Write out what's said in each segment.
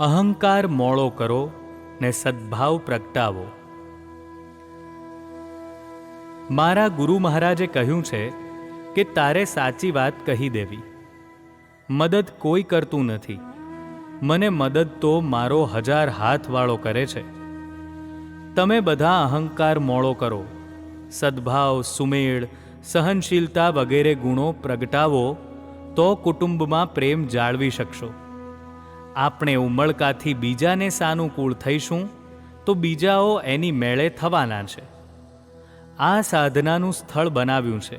અહંકાર મોળો કરો ને સદ્ભાવ પ્રગટાવો. મારા ગુરુ મહારાજે કહ્યું છે કે તારે સાચી વાત કહી દેવી. મદદ કોઈ કરતું નથી. મને મદદ તો મારો હજાર હાથવાળો કરે છે. તમે બધા અહંકાર મોળો કરો. સદ્ભાવ, સુમેળ, સહનશીલતા વગેરે ગુણો પ્રગટાવો તો કુટુંબમાં પ્રેમ જાળવી શકશો. આપણે ઉમળકાથી બીજાને સાનુકૂળ થઈશું, તો બીજાઓ એની મેળે થવાના છે. આ સાધનાનું સ્થળ બનાવ્યું છે.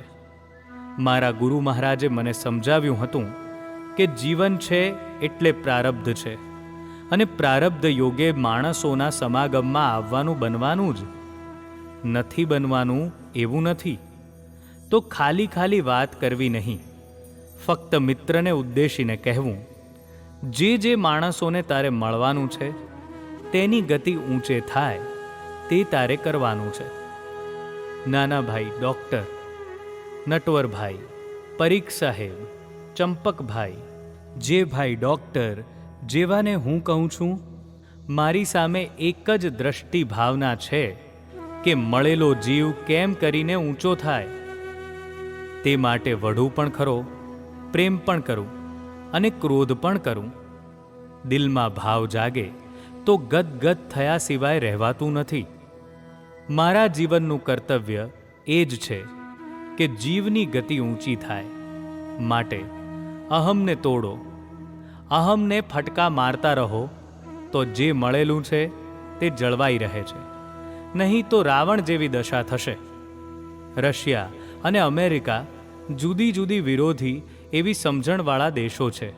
મારા ગુરુ મહારાજે મને સમજાવ્યું હતું કે જીવન છે એટલે પ્રારબ્ધ છે અને પ્રારબ્ધ યોગે માણસોના સમાગમમાં આવવાનું બનવાનું જ. નથી બનવાનું એવું નથી. તો ખાલી ખાલી વાત કરવી નહીં. ફક્ત મિત્રને ઉદ્દેશીને કહેવું. જે જે માણસોને તારે મળવાનું છે, તેની ગતિ ઊંચે થાય, તે તારે કરવાનું છે. નાના ભાઈ ડૉક્ટર નટવરભાઈ પરીખ સાહેબ ચંપકભાઈ જે ભાઈ ડૉક્ટર, જેવાને હું કહું છું, મારી સામે એક જ દ્રષ્ટિ ભાવના છે કે મળેલો જીવ કેમ કરીને ઊંચો થાય. તે માટે વઢું પણ ખરો, પ્રેમ પણ કરું. અને ક્રોધ પણ કરું. દિલમાં ભાવ જાગે તો ગદગદ થયા સિવાય રહેવાતું નથી. મારા જીવનનું કર્તવ્ય એ જ છે કે જીવની ગતિ ઊંચી થાય. માટે અહમને તોડો. અહમને ફટકા મારતા રહો તો જે મળેલું છે તે જળવાઈ રહે છે. નહીં તો રાવણ જેવી દશા થશે. રશિયા અને અમેરિકા જુદી જુદી વિરોધી એવી સમજણવાળા દેશો છે.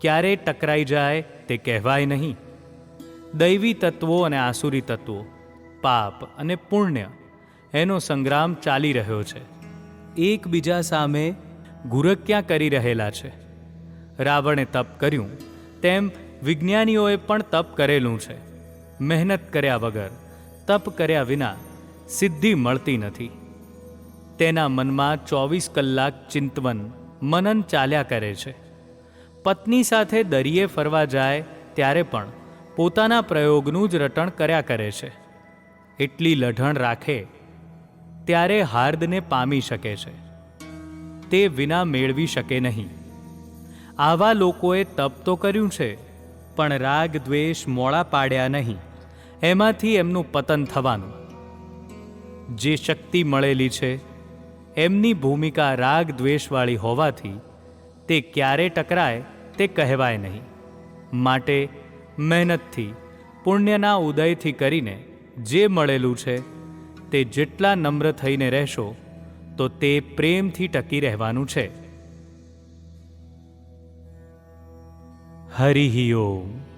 ક્યારે ટકરાઈ જાય તે કહેવાય નહીં. દૈવી તત્વો અને આસુરી તત્વો, પાપ અને પુણ્ય, એનો સંગ્રામ ચાલી રહ્યો છે. એકબીજા સામે ગુરક્યા કરી રહેલા છે. રાવણે તપ કર્યું, તેમ વિજ્ઞાનીઓએ પણ તપ કરેલું છે. મહેનત કર્યા વગર, તપ કર્યા વિના સિદ્ધિ મળતી નથી. તેના મનમાં ચોવીસ કલાક ચિંતવન, મનન ચાલ્યા કરે છે. પત્ની સાથે દરિયે ફરવા જાય ત્યારે પણ પોતાના પ્રયોગનું જ રટણ કર્યા કરે છે. એટલી લઢણ રાખે ત્યારે હાર્દને પામી શકે છે. તે વિના મેળવી શકે નહીં. આવા લોકોએ તપ તો કર્યું છે, પણ રાગ, દ્વેષ મોડા પાડ્યા નહીં. એમાંથી એમનું પતન થવાનું. જે શક્તિ મળેલી છે એમની ભૂમિકા રાગ દ્વેષવાળી હોવાથી તે ક્યારે ટકરાય તે કહેવાય નહીં. માટે મહેનતથી, પુણ્યના ઉદયથી કરીને જે મળેલું છે, તે જેટલા નમ્ર થઈને રહેશો, તો તે પ્રેમથી ટકી રહેવાનું છે. હરિ ઓમ.